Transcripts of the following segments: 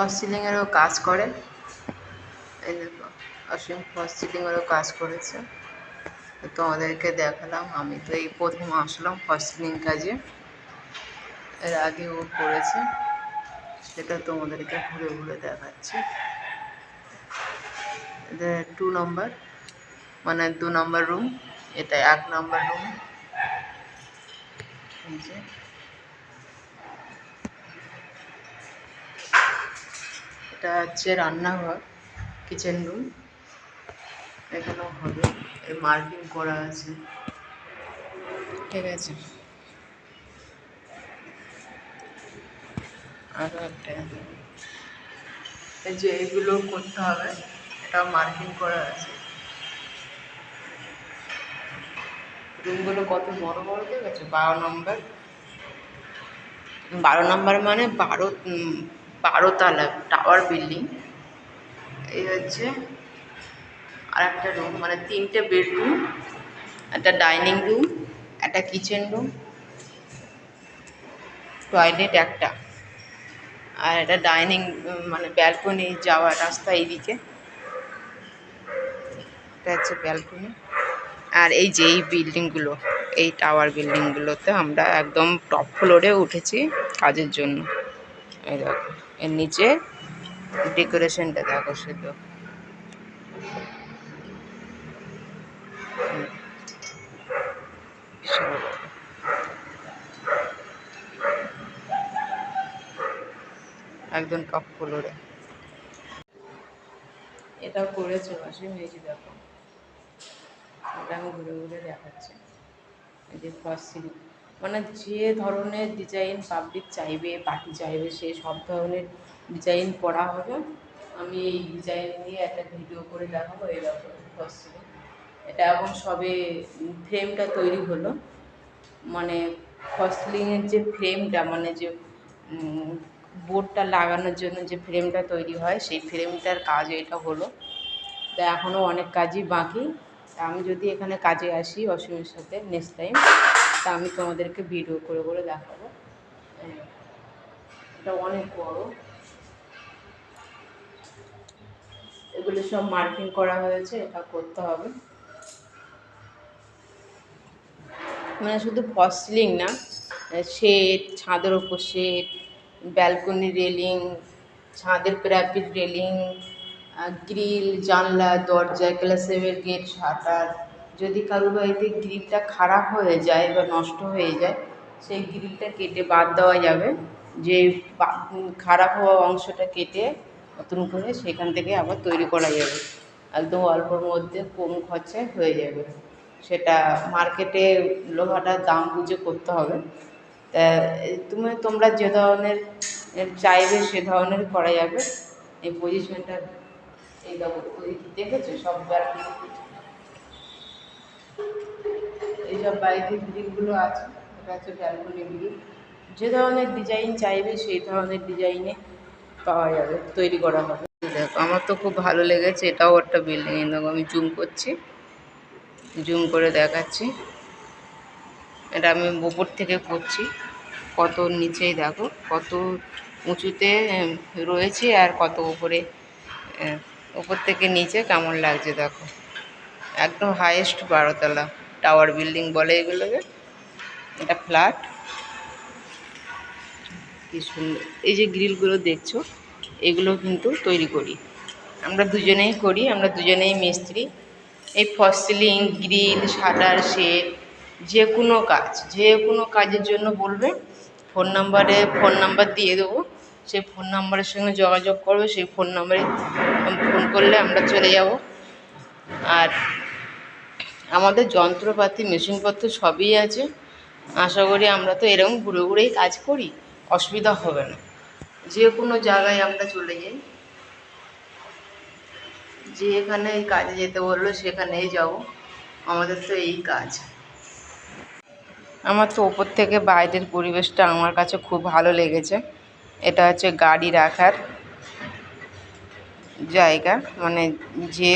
False সিলিংয়েরও কাজ করে। এই দেখো, অসীম ফলস সিলিংয়েরও কাজ করেছে। তো তোমাদেরকে দেখালাম, আমি তো এই প্রথম আসলাম ফলস সিলিং কাজে। এর আগে ও করেছে, সেটা তোমাদেরকে ঘুরে ঘুরে দেখাচ্ছি। টু নম্বর মানে দু নম্বর রুম এটা এক নম্বর রুম এই যে। এটা হচ্ছে রান্নাঘর কিচেন রুম এখানেও হবে। এর মার্কিং করা আছে। ঠিক আছে। আরও একটা এই যে এগুলো করতে হবে এটা মার্কিং করা আছে। রুমগুলো কত বড় বড় ঠিক আছে বারো নম্বর বারো নম্বর মানে বারো উম, বারো তালা টাওয়ার বিল্ডিং এই হচ্ছে আর একটা রুম মানে তিনটে বেডরুম একটা ডাইনিং রুম একটা কিচেন রুম টয়লেট একটা আর একটা ডাইনিং মানে ব্যালকনি যাওয়ার রাস্তা এইদিকে এটা হচ্ছে ব্যালকনি আর এই যে এই বিল্ডিংগুলো এই টাওয়ার বিল্ডিংগুলোতে আমরা একদম টপ ফ্লোরে উঠেছি কাজের জন্য এই দেখো। এর নিচে ডেকোরেশনটা দেখো শুধু। টপ ফ্লোরে এটাও করেছে ওয়াশিং যে দেখো। ওটা আমি ঘুরে ঘুরে দেখাচ্ছি। এই যে ফার্স্ট সিলিং মানে যে ধরনের ডিজাইন পাবলিক চাইবে পার্টি চাইবে, সে সব ধরনের ডিজাইন করা হবে। আমি এই ডিজাইন নিয়ে একটা ভিডিও করে দেখাবো, এই দেখো এটা এখন সবে ফ্রেমটা তৈরি হলো। মানে ফসলিংয়ের যে ফ্রেমটা মানে যে বোর্ডটা লাগানোর জন্য যে ফ্রেমটা তৈরি হয়, সেই ফ্রেমটার কাজ এটা হলো। তা এখনও অনেক কাজই বাকি। আমি যদি এখানে কাজে আসি অসীমের সাথে নেক্সট টাইম তা আমি তোমাদেরকে ভিডিও করে করে দেখাবো। এটা অনেক বড়। এগুলো সব মার্কিং করা হয়েছে, এটা করতে হবে। মানে শুধু ফলস সিলিং না শেড ছাদের ওপর শেড ব্যালকনি রেলিং ছাদের প্যারাপিট রেলিং গ্রিল, জানলা, দরজা গ্লাসের গেট শাটার যদি কারোর বাড়িতে গ্রিলটা খারাপ হয়ে যায় বা নষ্ট হয়ে যায়, সেই গ্রিলটা কেটে বাদ দেওয়া যাবে। যে খারাপ হওয়া অংশটা কেটে নতুন করে সেখান থেকে আবার তৈরি করা যাবে। একদম অল্পর মধ্যে কম খরচায় হয়ে যাবে। সেটা মার্কেটে লোহাটার দাম বুঝে করতে হবে। তা, তুমি, তোমরা যে ধরনের চাইবে সে ধরনের করা যাবে। এই পজিশনটা এই ওই দেখেছ সব ব্যালকনি এইসব বাড়িতে গ্রিলগুলো আছে, এটা হচ্ছে ব্যালকনি গ্রিল যে ধরনের ডিজাইন চাইবে সেই ধরনের ডিজাইনে পাওয়া যাবে, তৈরি করা হবে। দেখো, আমার তো খুব ভালো লেগেছে, এটাও একটা বিল্ডিং দেখো, আমি জুম করছি জুম করে দেখাচ্ছি। এটা আমি ওপর থেকে করছি, কত নিচেই দেখো, কত উঁচুতে রয়েছে আর কত উপরে উপর থেকে নিচে কেমন লাগছে দেখো। একদম হাইয়েস্ট বারোতলা টাওয়ার বিল্ডিং বলে এগুলোকে। এটা ফ্ল্যাট কি সুন্দর। এই যে গ্রিলগুলো দেখছ, এগুলো কিন্তু তৈরি করি। আমরা দুজনেই করি, আমরা দুজনেই মিস্ত্রি। এই ফসিলিং গ্রিল শাটার শেড যে কোনো কাজ, যে কোনো কাজের জন্য বলবে ফোন নাম্বারে ফোন নাম্বার দিয়ে দেবো। সেই ফোন নাম্বারের সঙ্গে যোগাযোগ করবে, সেই ফোন নাম্বারে ফোন করলে আমরা চলে যাব। আর আমাদের যন্ত্রপাতি, মেশিনপত্র সবই আছে। আশা করি আমরা তো এরকম ঘুরে ঘুরেই কাজ করি, অসুবিধা হবে না। যে কোনো জায়গায় আমরা চলে যাই। যে এখানে কাজে যেতে বলল, সেখানেই যাব। আমাদের তো এই কাজ। আমার তো ওপর থেকে বাইরের পরিবেশটা আমার কাছে খুব ভালো লেগেছে। এটা হচ্ছে গাড়ি রাখার জায়গা। মানে যে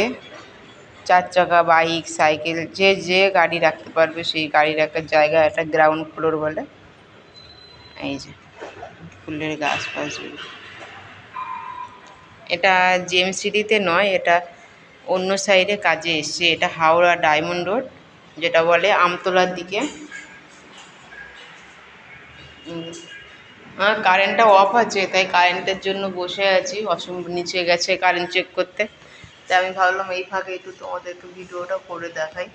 চার চাকা, বাইক, সাইকেল, যে যে গাড়ি রাখতে পারবে সেই গাড়ি রাখার জায়গা এটা গ্রাউন্ড ফ্লোর বলে। এই যে, ফুলের গাছ ফাছগুলো এটা জেএমসিটিতে নয়, এটা অন্য সাইডে কাজে এসছে। এটা হাওড়া ডায়মন্ড রোড, যেটা বলে আমতলার দিকে। আমার কারেন্টটা অফ আছে, তাই কারেন্টের জন্য বসে আছি। অসম নিচে গেছে কারেন্ট চেক করতে। তাই আমি ভাবলাম এই ফাঁকে একটু তোমাদের একটু ভিডিওটা করে দেখাই।